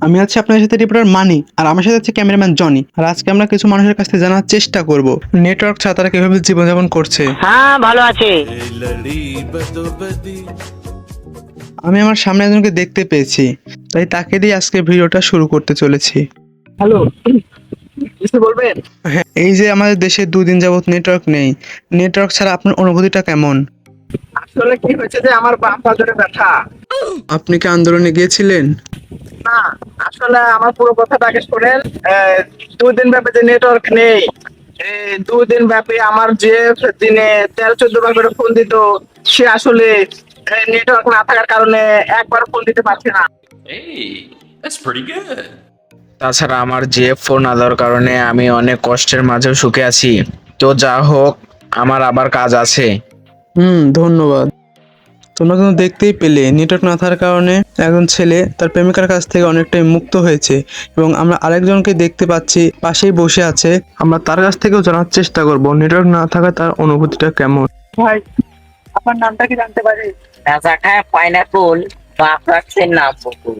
আমি আছি আপনাদের সাথে রিপোর্টার মানি আর আমার সাথে আছে ক্যামেরাম্যান জনি। আর আজকে আমরা কিছু মানুষের কাছে জানার চেষ্টা করব। নেটওয়ার্ক ছাড়া তারা কীভাবে জীবনযাপন করছে? হ্যাঁ ভালো আছে। আমি আমার সামনে একজনকে দেখতে পেয়েছি। তাই তাকে দিয়ে আজকে ভিডিওটা শুরু করতে চলেছি। হ্যালো বলবেন? হ্যাঁ, এই যে আমাদের দেশে দুদিন যাবত নেটওয়ার্ক নেই। নেটওয়ার্ক ছাড়া আপনার অনুভূতিটা কেমন? আসলে কি হয়েছে যে আমার বাম পা ব্যথা। আপনি কি আন্দোলনে গিয়েছিলেন? না আসলে আমার পুরো কথাটা আগে শোনেন। আহ, দুদিন ব্যাপী যে নেটওয়ার্ক নেই এই দুদিন ব্যাপী আমার যে দিনে তেরো চোদ্দ বার করে ফোন দিত সে আসলে নেটওয়ার্ক না থাকার কারণে একবার ফোন দিতে পারছে না. তাছাড়া আমার যে ফোন না দেওয়ার কারণে আমি অনেক কষ্টের মাঝেও সুখে আছি। তো যা হোক আমার আবার কাজ আছে। হুম ধন্যবাদ। তোমরা কিন্তু দেখতেই পেলে নেটওয়ার্ক না থাকার কারণে একজন ছেলে তার প্রেমিকার কাছ থেকে অনেকটাই মুক্ত হয়েছে এবং আমরা আরেকজনকে দেখতে পাচ্ছি পাশেই বসে আছে। আমরা তার কাছ থেকেও জানার চেষ্টা করব নেটওয়ার্ক না থাকা তার অনুভূতিটা কেমন? ভাই আপনার নামটা কি জানতে পারি? রাজা খায় পাইনাপল বাপ রাখছে নাম বকুল।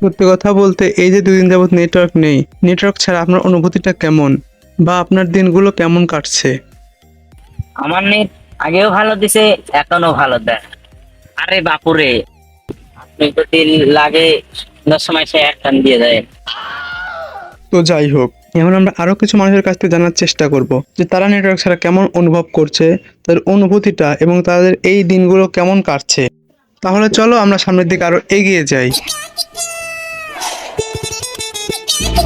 সত্যি কথা বলতে এই যে দুদিন যাবত নেটওয়ার্ক নেই নেটওয়ার্ক ছাড়া আপনার অনুভূতিটা কেমন? বা আপনার দিনগুলো কেমন কাটছে? আমার নেট আগেও ভালো দিছে, এখনও ভালো দেয়। আরে বাপুরে, আপনি যদি লাগে সময় সে এক টান দিয়ে দেয়। তো যাই হোক এখন আমরা আরও কিছু মানুষের কাছ থেকে জানার চেষ্টা করব যে তারা নেটওয়ার্ক ছাড়া কেমন অনুভব করছে, তাদের অনুভূতিটা এবং তাদের এই দিনগুলো কেমন কাটছে। তাহলে চলো আমরা সামনের দিকে আরও এগিয়ে যাই।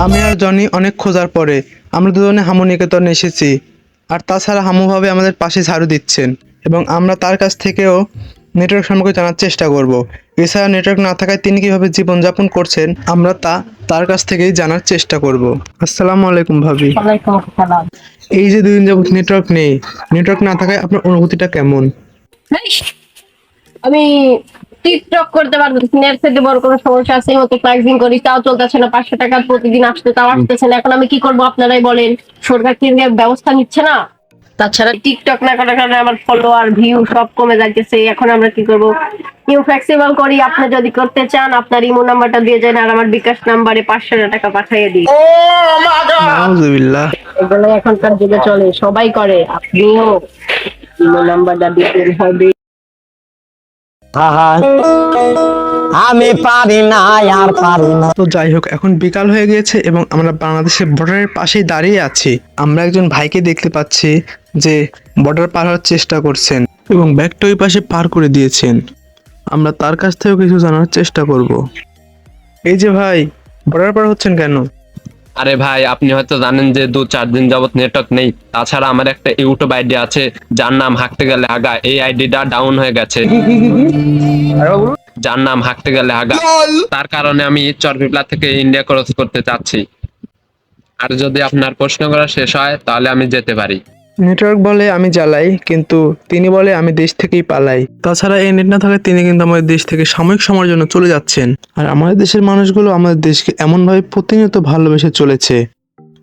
আমি আর জনি অনেক খোঁজার পরে আমরা দুজনে হামু নিকেতনে এসেছি। আর তাছাড়া হামু ভাবে আমাদের পাশে ঝাড়ু দিচ্ছেন। এবং আমরা তার কাছ থেকেও নেটওয়ার্ক সম্পর্কে জানার চেষ্টা করব। এছাড়া নেটওয়ার্ক না থাকায় তিনি কীভাবে জীবনযাপন করছেন আমরা তা তার কাছ থেকেই জানার চেষ্টা করব। আসসালামু আলাইকুম ভাবি। এই যে দুদিন যাবত নেটওয়ার্ক নেই নেটওয়ার্ক না থাকায় আপনার অনুভূতিটা কেমন? আমি টিকটক করতে পারব নেট সেটে বড় কোনো সমস্যা আছে? মতো প্রাইসিং করি তাও চলতেছে না পাঁচশো টাকা প্রতিদিন আসতে তাও আসতেছে না। এখন আমি কি করব আপনারাই বলেন। সরকার কি ব্যবস্থা নিচ্ছে না? তাছাড়া টিকটক না করার কারণে আমার ফলোয়ার ভিউ সব কমে যাচ্ছে এখন আমরা কি করব? নিউ ফ্লেক্সিবল করি আপনি যদি করতে চান আপনার ইমো নাম্বারটা দিয়ে যান আর আমার বিকাশ নাম্বারে পাঁচশো টাকা পাঠিয়ে দিই এগুলো এখনকার যুগে চলে সবাই করে আপনিও। ইমো নাম্বারটা দিতে হবে। আমি পারি না, আর পারি না। তো যাই হোক, এখন বিকাল হয়ে গিয়েছে এবং আমরা বাংলাদেশের বর্ডারের পাশেই দাঁড়িয়ে আছি। আমরা একজন ভাইকে দেখতে পাচ্ছি যে বর্ডার পার হওয়ার চেষ্টা করছেন এবং ব্যাগটা ওই পাশে পার করে দিয়েছেন। আমরা তার কাছ থেকেও কিছু জানার চেষ্টা করব। এই যে ভাই বর্ডার পার হচ্ছেন কেন? আরে ভাই আপনি হয়তো জানেন যে দু চার দিন যাবৎ নেটওয়ার্ক নেই। তাছাড়া আমার একটা ইউটিউব আইডি আছে যার নাম হাঁকতে গেলে আগা। এই আইডিটা ডাউন হয়ে গেছে। যার নাম হাঁকতে গেলে আগা। তার কারণে আমি চরপিপলা থেকে ইন্ডিয়া ক্রস করতে চাচ্ছি। আর যদি আপনার প্রশ্ন করা শেষ হয় তাহলে আমি যেতে পারি। নেটওয়ার্ক বলে আমি জ্বালাই, কিন্তু তিনি বলে আমি দেশ থেকেই পালাই। তাছাড়া এই নেট না থাকায় তিনি কিন্তু আমাদের দেশ থেকে সাময়িক সময়ের জন্য চলে যাচ্ছেন। আর আমাদের দেশের মানুষগুলো আমাদের দেশকে এমনভাবে প্রতিনিয়ত ভালোবেসে চলেছে।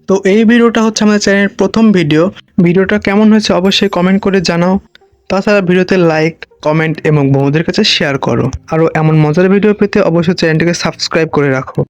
তো এই ভিডিওটা হচ্ছে আমাদের চ্যানেলের প্রথম ভিডিও। ভিডিওটা কেমন হয়েছে অবশ্যই কমেন্ট করে জানাও। তাছাড়া ভিডিওতে লাইক কমেন্ট এবং বন্ধুদের কাছে শেয়ার করো। আরও এমন মজার ভিডিও পেতে অবশ্যই চ্যানেলটিকে সাবস্ক্রাইব করে রাখো।